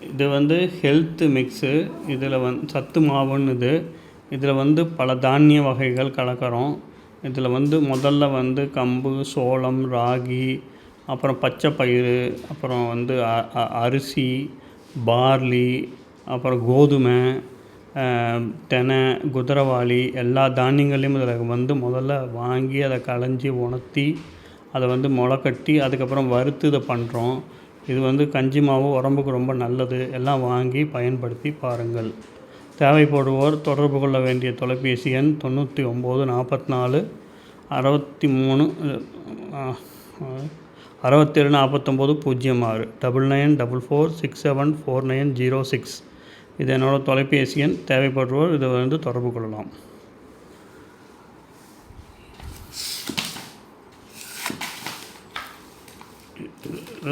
இது வந்து health mix இதில் வந் சத்து மாவுன்னு இது. இதில் வந்து பல தானிய வகைகள் கலக்கிறோம். இதில் வந்து முதல்ல வந்து கம்பு சோளம் ராகி அப்புறம் பச்சை பயிறு அப்புறம் வந்து அ அரிசி பார்லி அப்புறம் கோதுமை தெனை குதிரவாளி எல்லா தானியங்களையும் இதில் வந்து முதல்ல வாங்கி அதை களைஞ்சி உணர்த்தி அதை வந்து முளை கட்டி அதுக்கப்புறம் வறுத்து இதை பண்ணுறோம் இது வந்து கஞ்சி மாவு உடம்புக்கு ரொம்ப நல்லது. எல்லாம் வாங்கி பயன்படுத்தி பாருங்கள். தேவைப்படுவோர் தொடர்பு கொள்ள வேண்டிய தொலைபேசி எண் தொண்ணூற்றி ஒம்பது நாற்பத்தி நாலு அறுபத்தி மூணு அறுபத்தேழு நாற்பத்தொம்போது பூஜ்ஜியம் ஆறு double nine double four six seven four nine zero six. இது என்னோடய தொலைபேசி எண். தேவைப்படுவோர் இதை வந்து தொடர்பு கொள்ளலாம்.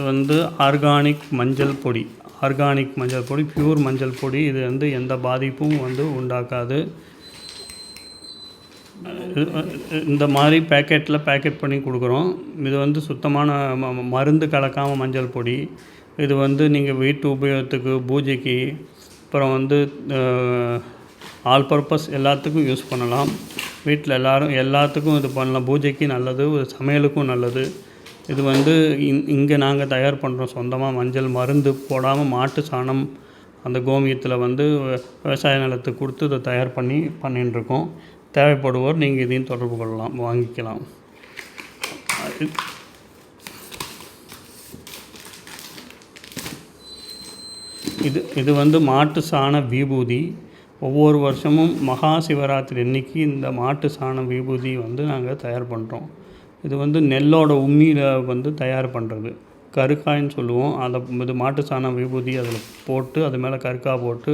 வந்து ஆர்கானிக் மஞ்சள் பொடி ஆர்கானிக் மஞ்சள் பொடி பியூர் மஞ்சள் பொடி இது வந்து எந்த பாதிப்பும் வந்து உண்டாக்காது. இந்த மாதிரி பேக்கெட்டில் பேக்கெட் பண்ணி கொடுக்குறோம். இது வந்து சுத்தமான ம மருந்து கலக்காமல் மஞ்சள் பொடி. இது வந்து நீங்கள் வீட்டு உபயோகத்துக்கு பூஜைக்கு அப்புறம் வந்து ஆல் பர்பஸ் எல்லாத்துக்கும் யூஸ் பண்ணலாம். வீட்டில் எல்லோரும் எல்லாத்துக்கும் இது பண்ணலாம். பூஜைக்கு நல்லது சமையலுக்கும் நல்லது. இது வந்து இங் இங்கே நாங்கள் தயார் பண்ணுறோம் சொந்தமாக மஞ்சள் மருந்து போடாமல் மாட்டு சாணம் அந்த கோமியத்தில் வந்து விவசாய நிலத்துக்கு கொடுத்து இதை தயார் பண்ணி பண்ணிட்டுருக்கோம் தேவைப்படுவோர் நீங்கள் இதையும் தொடர்பு கொள்ளலாம் வாங்கிக்கலாம். அது- இது இது வந்து மாட்டு சாண விபூதி. ஒவ்வொரு வருஷமும் மகா சிவராத்திரி அன்னைக்கு இந்த மாட்டு சாண விபூதி வந்து நாங்கள் தயார் பண்ணுறோம் இது வந்து நெல்லோட உம்மியில் வந்து தயார் பண்ணுறது கருக்காயின்னு சொல்லுவோம். அதை இது மாட்டு சாணம் விபூதி அதில் போட்டு அது மேலே கருக்காய் போட்டு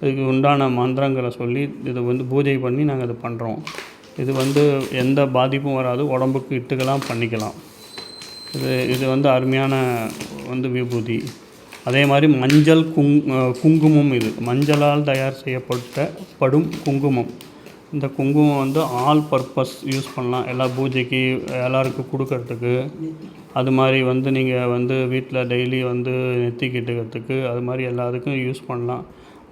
இதுக்கு உண்டான மந்திரங்களை சொல்லி இதை வந்து பூஜை பண்ணி நாங்கள் இது பண்ணுறோம் இது வந்து எந்த பாதிப்பும் வராது. உடம்புக்கு இட்டுக்கெல்லாம் பண்ணிக்கலாம். இது இது வந்து அருமையான வந்து விபூதி. அதே மாதிரி மஞ்சள் குங் குங்குமம் இது. மஞ்சளால் தயார் செய்யப்பட்ட படும் குங்குமம். இந்த குங்குமம் வந்து ஆல் பர்பஸ் யூஸ் பண்ணலாம். எல்லா பூஜைக்கு எல்லாருக்கும் கொடுக்கறதுக்கு. அது மாதிரி வந்து நீங்கள் வந்து வீட்டில் டெய்லி வந்து நெத்தி கிட்டுக்கிறதுக்கு அது மாதிரி எல்லாத்துக்கும் யூஸ் பண்ணலாம்.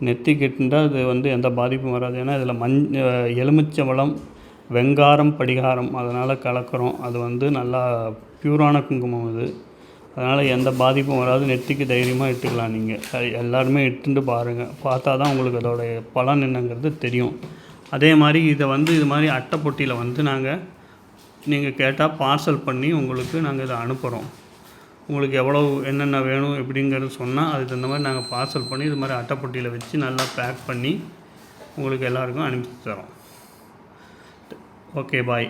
நெத்தி கிட்டுண்டா அது வந்து எந்த பாதிப்பும் வராது. ஏன்னா இதில் மஞ் அஹ் எலுமிச்சம்பழம் வெங்காரம் படிகாரம் அதனால் கலக்கிறோம். அது வந்து நல்லா பியூரான குங்குமம் இது அதனால் எந்த பாதிப்பும் வராது. நெத்திக்கு தைரியமாக இட்டுக்கலாம் நீங்கள் எல்லாருமே இட்டுண்டு பாருங்கள் பார்த்தா தான் உங்களுக்கு அதோடைய பலன் என்னங்கிறது தெரியும். அதே மாதிரி இதை வந்து இது மாதிரி அட்டை பொட்டியில் வந்து நாங்கள் நீங்கள் கேட்டால் பார்சல் பண்ணி உங்களுக்கு நாங்கள் இதை அனுப்புகிறோம் உங்களுக்கு எவ்வளோ என்னென்ன வேணும் எப்படிங்கிறது சொன்னால் அதுக்கு தகுந்த மாதிரி நாங்கள் பார்சல் பண்ணி இது மாதிரி அட்டைப்பொட்டியில் வச்சு நல்லா பேக் பண்ணி உங்களுக்கு எல்லாருக்கும் அனுப்பி தரோம். Okay bye.